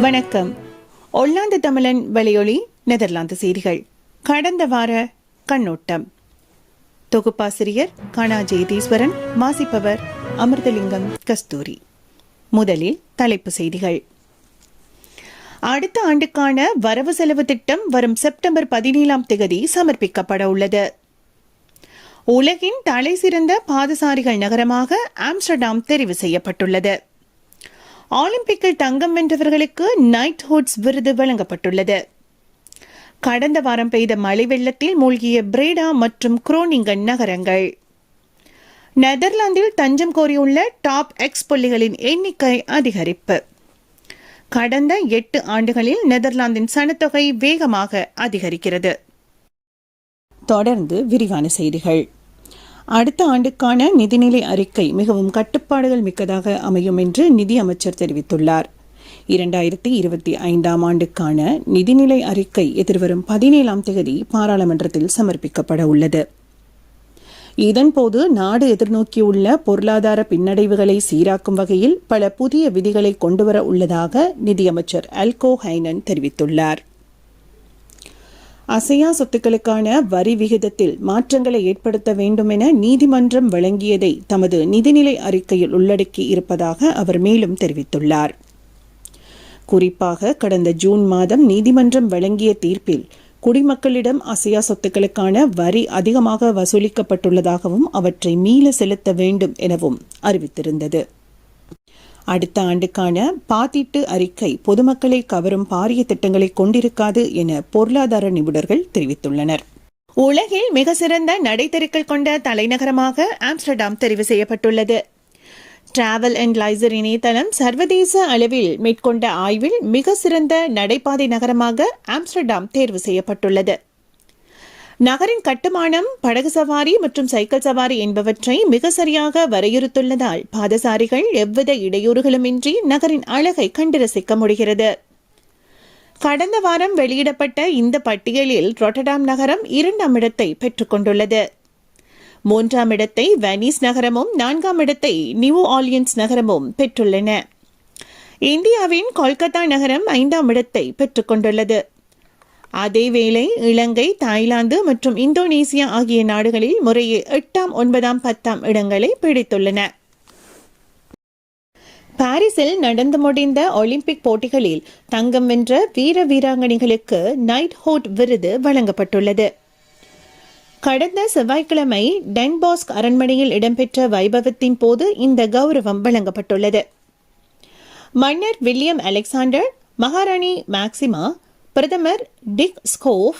வணக்கம். ஒல்லாந்து தமிழன் வலையொலி நெதர்லாந்து செய்திகள். கடந்த வார கண்ணோட்டம். தொகுப்பாசிரியர் கணா ஜெயதீஸ்வரன் வாசிப்பவர் அமிர்தலிங்கம் கஸ்தூரி. முதலில் தலைப்பு செய்திகள். அடுத்த ஆண்டுக்கான வரவு செலவு திட்டம் வரும் செப்டம்பர் பதினேழாம் தேதி சமர்ப்பிக்கப்பட உள்ளது. உலகின் தலைசிறந்த பாதசாரிகள் நகரமாக ஆம்ஸ்டர்டாம் தெரிவு செய்யப்பட்டுள்ளது. ஒலிம்பிக்கில் தங்கம் வென்றவர்களுக்கு நைட் ஹோட்ஸ் விருது வழங்கப்பட்டுள்ளது. கடந்த வாரம் பெய்த மழை வெள்ளத்தில் மூழ்கிய பிரேடா மற்றும் குரோனிங்கன் நகரங்கள். நெதர்லாந்தில் தஞ்சம் கோரியுள்ள டாப் எக்ஸ் புள்ளிகளின் எண்ணிக்கை அதிகரிப்பு. கடந்த எட்டு ஆண்டுகளில் நெதர்லாந்தின் சனத்தொகை வேகமாக அதிகரிக்கிறது. தொடர்ந்து விரிவான செய்திகள். அடுத்த ஆண்டுக்கான நிதிநிலை அறிக்கை மிகவும் கட்டுப்பாடுகள் மிக்கதாக அமையும் என்று நிதி அமைச்சர் தெரிவித்துள்ளார். இரண்டாயிரத்தி இருபத்தி ஐந்தாம் ஆண்டுக்கான நிதிநிலை அறிக்கை எதிர்வரும் பதினேழாம் தேதி பாராளுமன்றத்தில் சமர்ப்பிக்கப்பட உள்ளது. இதன்போது நாடு எதிர்நோக்கியுள்ள பொருளாதார பின்னடைவுகளை சீராக்கும் வகையில் பல புதிய விதிகளை கொண்டுவர உள்ளதாக நிதியமைச்சர் அல்கோ ஹைனன் தெரிவித்துள்ளார். அசையா சொத்துக்களுக்கான வரி விகிதத்தில் மாற்றங்களை ஏற்படுத்த வேண்டும் என நீதிமன்றம் வழங்கியதை தமது நிதிநிலை அறிக்கையில் உள்ளடக்கி இருப்பதாக அவர் மேலும் தெரிவித்துள்ளார். குறிப்பாக கடந்த ஜூன் மாதம் நீதிமன்றம் வழங்கிய தீர்ப்பில் குடிமக்களிடம் அசையா சொத்துக்களுக்கான வரி அதிகமாக வசூலிக்கப்பட்டுள்ளதாகவும் அவற்றை மீள செலுத்த வேண்டும் எனவும் அறிவித்திருந்தது. அடுத்த ஆண்டுக்கான பாத்தீட்டு அறிக்கை பொதுமக்களை கவரும் பாரிய திட்டங்களை கொண்டிருக்காது என பொருளாதார நிபுணர்கள் தெரிவித்துள்ளனர். உலகில் மிக சிறந்த நடைத்தெருக்கள் கொண்ட தலைநகரமாக ஆம்ஸ்டர்டாம் தெரிவு செய்யப்பட்டுள்ளது. டிராவல் அண்ட் லைசர் இணையதளம் சர்வதேச அளவில் மேற்கொண்ட ஆய்வில் மிக சிறந்த நடைபாதை நகரமாக ஆம்ஸ்டர்டாம் தேர்வு செய்யப்பட்டுள்ளது. நகரின் கட்டுமானம் படகு சவாரி மற்றும் சைக்கிள் சவாரி என்பவற்றை மிக சரியாக வரையறுத்துள்ளதால் பாதசாரிகள் எவ்வித இடையூறுகளுமின்றி நகரின் அழகை கண்டு ரசிக்க முடிகிறது. கடந்த வாரம் வெளியிடப்பட்ட இந்த பட்டியலில் ரொட்டடாம் நகரம் இரண்டாம் இடத்தை பெற்றுக்கொண்டுள்ளது மூன்றாம் இடத்தை வெனிஸ் நகரமும் நான்காம் இடத்தை நியூ ஆலியன்ஸ் நகரமும் பெற்றுள்ளன. இந்தியாவின் கொல்கத்தா நகரம் ஐந்தாம் இடத்தை பெற்றுக்கொண்டுள்ளது அதேவேளை இலங்கை தாய்லாந்து மற்றும் இந்தோனேசியா ஆகிய நாடுகளில் முறையே எட்டாம் ஒன்பதாம் பத்தாம் இடங்களை பிடித்துள்ளன. பாரிஸில் நடந்து முடிந்த ஒலிம்பிக் போட்டிகளில் தங்கம் வென்ற வீர வீராங்கனைகளுக்கு நைட் ஹோட் விருது வழங்கப்பட்டுள்ளது. கடந்த செவ்வாய்க்கிழமை டென்பாஸ்க் அரண்மனையில் இடம்பெற்ற வைபவத்தின் போது இந்த கௌரவம் வழங்கப்பட்டுள்ளது. மன்னர் வில்லியம் அலெக்சாண்டர் மகாராணி மேக்சிமா பிரதமர் டிக் ஸ்கோஃப்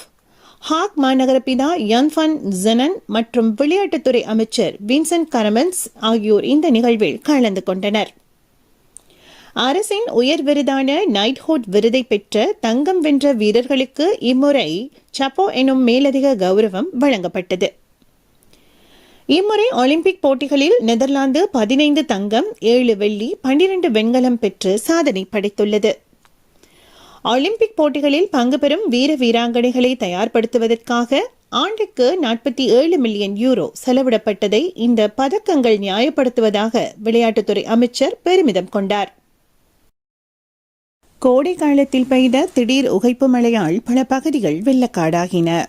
ஹாக் மாநகர பிதா யன்ஃபன் ஜெனன் மற்றும் விளையாட்டுத்துறை அமைச்சர் வின்சென்ட் கரமன்ஸ் ஆகியோர் இந்த நிகழ்வில் கலந்து கொண்டனர். அரசின் உயர் விருதான நைட்ஹுட் விருதை பெற்ற தங்கம் வென்ற வீரர்களுக்கு இம்முறை சப்போ எனும் மேலதிக கௌரவம் வழங்கப்பட்டது. இம்முறை ஒலிம்பிக் போட்டிகளில் நெதர்லாந்து பதினைந்து தங்கம் ஏழு வெள்ளி பன்னிரண்டு வெண்கலம் பெற்று சாதனை படைத்துள்ளது. ஒலிம்பிக் போட்டிகளில் பங்கு பெறும் வீர வீராங்கனைகளை தயார்படுத்துவதற்காக ஆண்டுக்கு நாற்பத்தி ஏழு மில்லியன் யூரோ செலவிடப்பட்டதை இந்த பதக்கங்கள் நியாயப்படுத்துவதாக விளையாட்டுத்துறை அமைச்சர் பெருமிதம் கொண்டார். கோடை காலத்தில் பெய்த திடீர் உகைப்பு மழையால் பல பகுதிகள் வெள்ளக்காடாகின.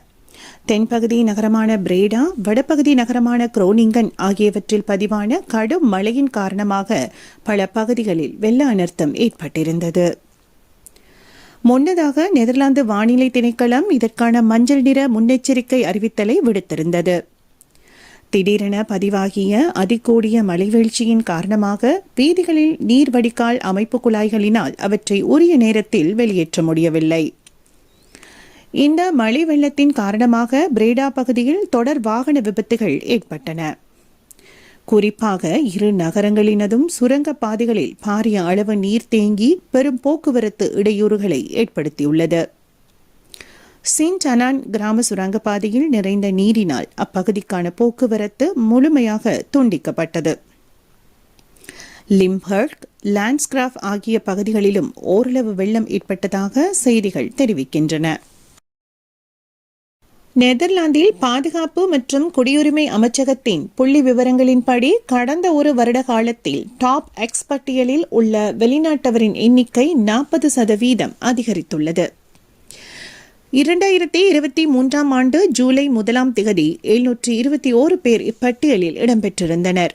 தென்பகுதி நகரமான பிரேடா வடபகுதி நகரமான குரோனிங்கன் ஆகியவற்றில் பதிவான கடும் மழையின் காரணமாக பல பகுதிகளில் வெள்ள அனர்த்தம் ஏற்பட்டிருந்தது. முன்னதாக நெதர்லாந்து வானிலை திணைக்களம் இதற்கான மஞ்சள் நிற முன்னெச்சரிக்கை அறிவித்தலை விடுத்திருந்தது. திடீரென பதிவாகிய அதிகூடிய மழைவீழ்ச்சியின் காரணமாக வீதிகளில் நீர் வடிகால் அமைப்பு குழாய்களினால் அவற்றை உரிய நேரத்தில் வெளியேற்ற முடியவில்லை. இந்த மழை வெள்ளத்தின் காரணமாக பிரேடா பகுதியில் தொடர் வாகன விபத்துகள் ஏற்பட்டன. குறிப்பாக இரு நகரங்களினதும் சுரங்க பாதைகளில் பாரிய அளவு நீர் தேங்கி பெரும் போக்குவரத்து இடையூறுகளை ஏற்படுத்தியுள்ளது. சின்ட் அனான் கிராம சுரங்கப்பாதையில் நிறைந்த நீரினால் அப்பகுதிக்கான போக்குவரத்து முழுமையாக துண்டிக்கப்பட்டது. லிம்பர்க் லான்ஸ்கிராஃப் ஆகிய பகுதிகளிலும் ஓரளவு வெள்ளம் ஏற்பட்டதாக செய்திகள் தெரிவிக்கின்றன. நெதர்லாந்தில் பாதுகாப்பு மற்றும் குடியுரிமை அமைச்சகத்தின் புள்ளி விவரங்களின்படி கடந்த ஒரு வருட காலத்தில் டாப் எக்ஸ் பட்டியலில் உள்ள வெளிநாட்டவரின் எண்ணிக்கை நாற்பது சதவீதம் அதிகரித்துள்ளது. இரண்டாயிரத்தி இருபத்தி மூன்றாம் ஆண்டு ஜூலை முதலாம் திகதி எழுநூற்றி இருபத்தி ஓரு பேர் இப்பட்டியலில் இடம்பெற்றிருந்தனர்.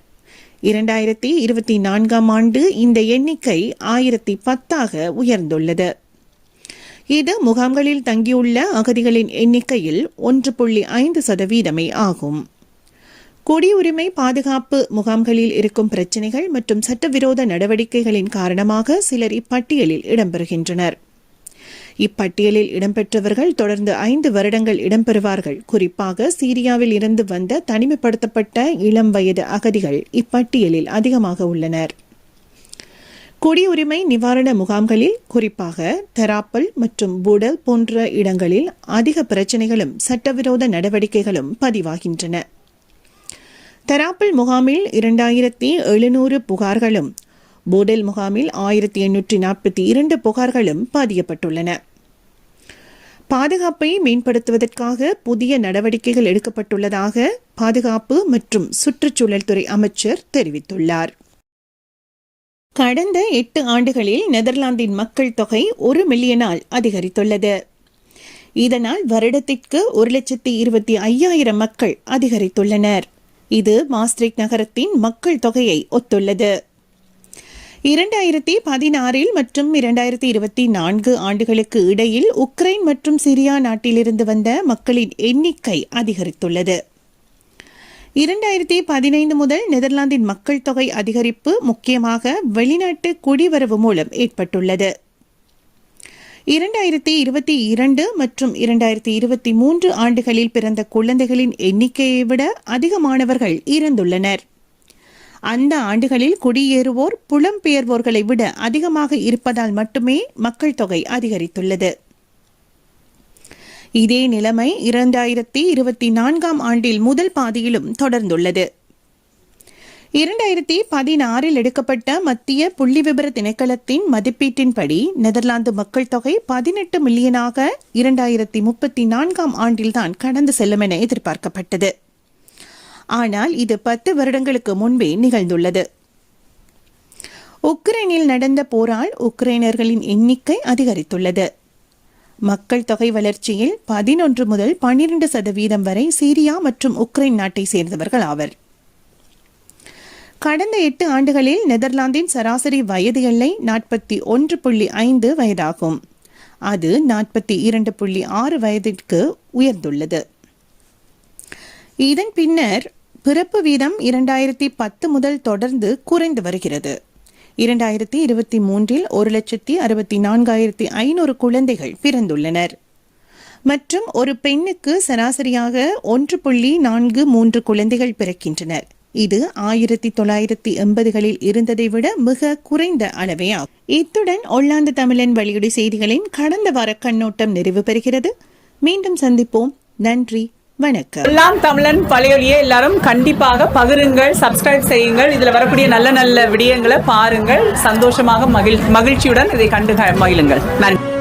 இரண்டாயிரத்தி இருபத்தி நான்காம் ஆண்டு இந்த எண்ணிக்கை ஆயிரத்தி பத்தாக உயர்ந்துள்ளது. இது முகாம்களில் தங்கியுள்ள அகதிகளின் எண்ணிக்கையில் ஒன்று புள்ளி ஐந்து சதவீதமே ஆகும். குடியுரிமை பாதுகாப்பு முகாம்களில் இருக்கும் பிரச்சினைகள் மற்றும் சட்டவிரோத நடவடிக்கைகளின் காரணமாக சிலர் இப்பட்டியலில் இடம்பெறுகின்றனர். இப்பட்டியலில் இடம்பெற்றவர்கள் தொடர்ந்து ஐந்து வருடங்கள் இடம்பெறுவார்கள். குறிப்பாக சீரியாவில் இருந்து வந்த தனிமைப்படுத்தப்பட்ட இளம் வயது அகதிகள் இப்பட்டியலில் அதிகமாக உள்ளனர். குடியுரிமை நிவாரண முகாம்களில் குறிப்பாக தெராப்பல் மற்றும் பூடல் போன்ற இடங்களில் அதிக பிரச்சனைகளும் சட்டவிரோத நடவடிக்கைகளும் பதிவாகின்றன. தெராப்பல் முகாமில் இரண்டாயிரத்தி எழுநூறு புகார்களும் போடல் முகாமில் ஆயிரத்தி எண்ணூற்றி நாற்பத்தி இரண்டு புகார்களும் பதியப்பட்டுள்ளன. பாதுகாப்பை மேம்படுத்துவதற்காக புதிய நடவடிக்கைகள் எடுக்கப்பட்டுள்ளதாக பாதுகாப்பு மற்றும் சுற்றுச்சூழல் துறை அமைச்சர் தெரிவித்துள்ளார். கடந்த எட்டு ஆண்டுகளில் நெதர்லாந்தின் மக்கள் தொகை ஒரு மில்லியனால் அதிகரித்துள்ளது. இதனால் வருடத்திற்கு ஒரு லட்சத்தி இருபத்தி ஐயாயிரம் மக்கள் அதிகரித்துள்ளனர். இது மாஸ்ட்ரிக் நகரத்தின் மக்கள் தொகையை ஒத்துள்ளது. இரண்டாயிரத்தி பதினாறில் மற்றும் இரண்டாயிரத்தி இருபத்தி நான்கு ஆண்டுகளுக்கு இடையில் உக்ரைன் மற்றும் சிரியா நாட்டிலிருந்து வந்த மக்களின் எண்ணிக்கை அதிகரித்துள்ளது. இரண்டாயிரத்தி பதினைந்து முதல் நெதர்லாந்தின் மக்கள் தொகை அதிகரிப்பு முக்கியமாக வெளிநாட்டு குடிவரவு மூலம் ஏற்பட்டுள்ளது. இரண்டாயிரத்தி இருபத்தி இரண்டு மற்றும் இரண்டாயிரத்தி இருபத்தி மூன்று ஆண்டுகளில் பிறந்த குழந்தைகளின் எண்ணிக்கையை விட அதிகமானவர்கள் இறந்துள்ளனர். அந்த ஆண்டுகளில் குடியேறுவோர் புலம்பெயர்வோர்களை விட அதிகமாக இருப்பதால் மட்டுமே மக்கள் தொகை அதிகரித்துள்ளது. இதே நிலைமை இரண்டாயிரத்தி இருபத்தி நான்காம் ஆண்டில் முதல் பாதியிலும் தொடர்ந்துள்ளது. இரண்டாயிரத்தி பதினாறில் எடுக்கப்பட்ட மத்திய புள்ளிவிபர திணைக்களத்தின் மதிப்பீட்டின்படி நெதர்லாந்து மக்கள் தொகை பதினெட்டு மில்லியனாக இரண்டாயிரத்தி முப்பத்தி நான்காம் ஆண்டில்தான் கடந்து செல்லும் என எதிர்பார்க்கப்பட்டது. ஆனால் இது பத்து வருடங்களுக்கு முன்பே நிகழ்ந்துள்ளது. உக்ரைனில் நடந்த போரால் உக்ரைனர்களின் எண்ணிக்கை அதிகரித்துள்ளது. மக்கள் தொகை வளர்ச்சியில் பதினொன்று முதல் பன்னிரண்டு சதவீதம் வரை சீரியா மற்றும் உக்ரைன் நாட்டை சேர்ந்தவர்கள் ஆவர். கடந்த எட்டு ஆண்டுகளில் நெதர்லாந்தின் சராசரி வயது எல்லை நாற்பத்தி ஒன்று புள்ளி ஐந்து வயதாகும். அது நாற்பத்தி இரண்டு புள்ளி ஆறு வயதிற்கு உயர்ந்துள்ளது. இதன் பின்னர் பிறப்பு வீதம் இரண்டாயிரத்தி பத்து முதல் தொடர்ந்து குறைந்து வருகிறது. இரண்டாயிரத்தி இருபத்தி மூன்றில் ஒரு லட்சத்தி அறுபத்தி நான்காயிரத்தி ஐநூறு குழந்தைகள் பிறந்துள்ளனர். மற்றும் ஒரு பெண்ணுக்கு சராசரியாக ஒன்று புள்ளி நான்கு மூன்று குழந்தைகள் பிறக்கின்றனர். இது ஆயிரத்தி தொள்ளாயிரத்தி எண்பதுகளில் இருந்ததை விட மிக குறைந்த அளவே ஆகும். இத்துடன் ஒல்லாந்து தமிழன் வெளியீடு செய்திகளின் கடந்த வார கண்ணோட்டம் நிறைவு பெறுகிறது. மீண்டும் சந்திப்போம். நன்றி. வணக்கம். எல்லாம் தமிழன் பழையொலியை எல்லாரும் கண்டிப்பாக பகிருங்கள் சப்ஸ்கிரைப் செய்யுங்கள். இதுல வரக்கூடிய நல்ல நல்ல விடயங்களை பாருங்கள். சந்தோஷமாக மகிழ் மகிழ்ச்சியுடன் இதை கண்டு மகிழுங்கள். நன்றி.